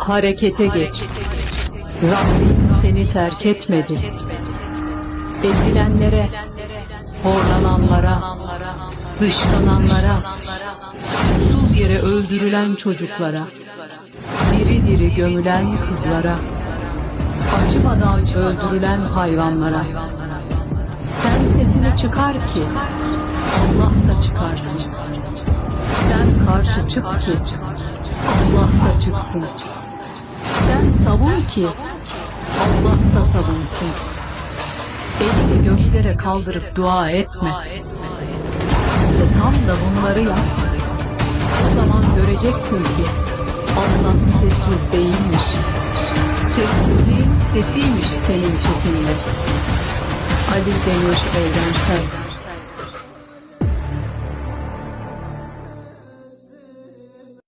Harekete geç. Rabbin seni terk etmedi. Ezilenlere, horlananlara, dışlananlara, suçsuz yere öldürülen çocuklara, diri diri gömülen kızlara, acımadan öldürülen hayvanlara. Sen sesini çıkar ki Allah da çıkarsın. Sen karşı çık ki Allah da çıksın. Ki Allah da savunsun. Elini göklere kaldırıp dua etme. İşte tam da bunları yap. O zaman göreceksin ki Allah sessiz değilmiş. Sessizliğin sesiymiş senin sesinde. Ali Demir Evrensel